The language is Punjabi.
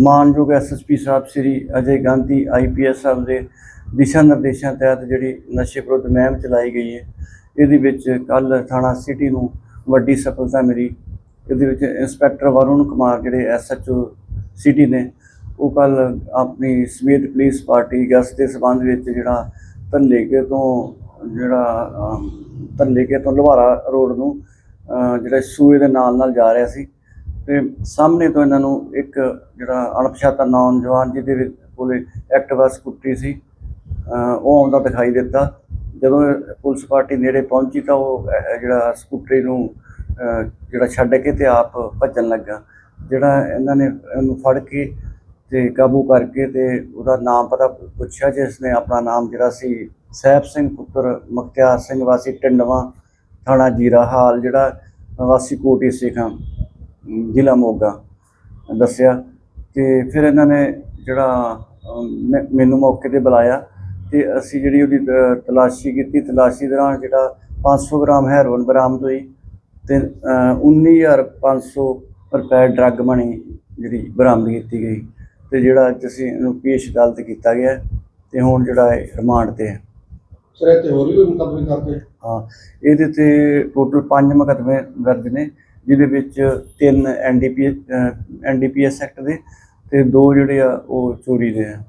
ਮਾਨਯੋਗ ਐਸਐਸਪੀ ਸਾਹਿਬ ਸ੍ਰੀ ਅਜੇ ਗਾਂਧੀ ਆਈਪੀਐਸ ਸਾਹਿਬ ਦੇ ਦਿਸ਼ਾ ਨਿਰਦੇਸ਼ਾਂ ਤਹਿਤ ਜਿਹੜੀ ਨਸ਼ੇ ਵਿਰੁੱਧ ਮੁਹਿੰਮ ਚਲਾਈ ਗਈ ਹੈ ਇਹਦੇ ਵਿੱਚ ਕੱਲ ਥਾਣਾ ਸਿਟੀ ਨੂੰ ਵੱਡੀ ਸਫਲਤਾ ਮਿਲੀ। ਇਹਦੇ ਵਿੱਚ ਇੰਸਪੈਕਟਰ ਵਰੁਣ ਕੁਮਾਰ ਜਿਹੜੇ ਐਸਐਚਓ ਸਿਟੀ ਨੇ ਉਹ ਕੱਲ ਆਪਣੀ ਸਮੇਤ ਪੁਲਿਸ ਪਾਰਟੀ ਗੈਸ ਦੇ ਸਬੰਧ ਵਿੱਚ ਜਿਹੜਾ ਧੱਲੇਕੇ ਤੋਂ ਜਿਹੜਾ ਅਮ, ਧੱਲੇਕੇ ਤੋਂ ਲੁਹਾਰਾ ਰੋਡ ਨੂੰ ਅ, ਜਿਹੜਾ ਸੂਏ ਦੇ ਨਾਲ ਨਾਲ ਜਾ ਰਿਹਾ ਸੀ। ਤੇ ਸਾਹਮਣੇ ਤੋਂ ਇਹਨਾਂ ਨੂੰ ਇੱਕ ਜਿਹੜਾ ਅਣਪਛਾਤਾ ਨੌਜਵਾਨ ਜਿਹਦੇ ਵਿੱਚ ਕੋਲੇ ਐਕਟਿਵਾ ਸਕੂਟਰੀ ਸੀ ਉਹ ਆਉਂਦਾ ਦਿਖਾਈ ਦਿੱਤਾ। ਜਦੋਂ ਪੁਲਿਸ ਪਾਰਟੀ ਨੇੜੇ ਪਹੁੰਚੀ ਤਾਂ ਉਹ ਜਿਹੜਾ ਸਕੂਟਰੀ ਨੂੰ ਜਿਹੜਾ ਛੱਡ ਕੇ ਤੇ ਆਪ ਭੱਜਣ ਲੱਗਾ। ਜਿਹੜਾ ਇਹਨਾਂ ਨੇ ਇਹਨੂੰ ਫੜ ਕੇ ਤੇ ਕਾਬੂ ਕਰਕੇ ਤੇ ਉਹਦਾ ਨਾਮ ਪਤਾ ਪੁੱਛਿਆ ਜਿਸ ਨੇ ਆਪਣਾ ਨਾਮ ਜਿਹੜਾ ਸੀ ਸਹਿਬ ਸਿੰਘ ਪੁੱਤਰ ਮੁਖਤਿਆਰ ਸਿੰਘ ਵਾਸੀ ਟਿੰਡਵਾ ਥਾਣਾ ਜੀਰਾ ਹਾਲ ਜਿਹੜਾ ਵਾਸੀ ਕੋਟੀ ਸਿੱਖਾਂ ਜ਼ਿਲ੍ਹਾ ਮੋਗਾ ਦੱਸਿਆ ਤੇ ਫਿਰ ਇਹਨਾਂ ਨੇ ਜਿਹੜਾ ਮੈਨੂੰ ਮੌਕੇ ਤੇ ਬੁਲਾਇਆ ਤੇ ਅਸੀਂ ਜਿਹੜੀ ਉਹਦੀ ਤਲਾਸ਼ੀ ਕੀਤੀ। ਤਲਾਸ਼ੀ ਦੌਰਾਨ ਜਿਹੜਾ 500 ਗ੍ਰਾਮ ਹੈਰੋਇਨ ਬਰਾਮਦ ਹੋਈ ਤੇ ਅ, 19500 ਰੁਪਏ ਡਰੱਗ ਮਣੀ ਜਿਹੜੀ ਬਰਾਮਦ ਕੀਤੀ ਗਈ ਤੇ ਜਿਹੜਾ ਅੱਜ ਅਸੀਂ ਇਹਨੂੰ ਪੇਸ਼ ਅਦਾਲਤ ਕੀਤਾ ਗਿਆ ਹੈ ਤੇ ਹੁਣ ਜਿਹੜਾ ਇਹ ਰਿਮਾਂਡ ਤੇ ਹੈ। ਸਰ ਇਹ ਤੇ ਹੋਰ ਵੀ ਮੁਕੱਦਮੇ ਕਰਦੇ ਹਾਂ ਇਹਦੇ ਤੇ ਟੋਟਲ 5 ਮੁਕੱਦਮੇ ਦਰਜ ਨੇ। ਜਿਹਦੇ ਵਿੱਚ ਤਿੰਨ ਐਨਡੀਪੀ ਐਨਡੀਪੀਐਸ ਐਕਟ ਦੇ ਤੇ ਦੋ ਜਿਹੜੇ ਆ ਉਹ ਚੋਰੀ ਦੇ ਆ।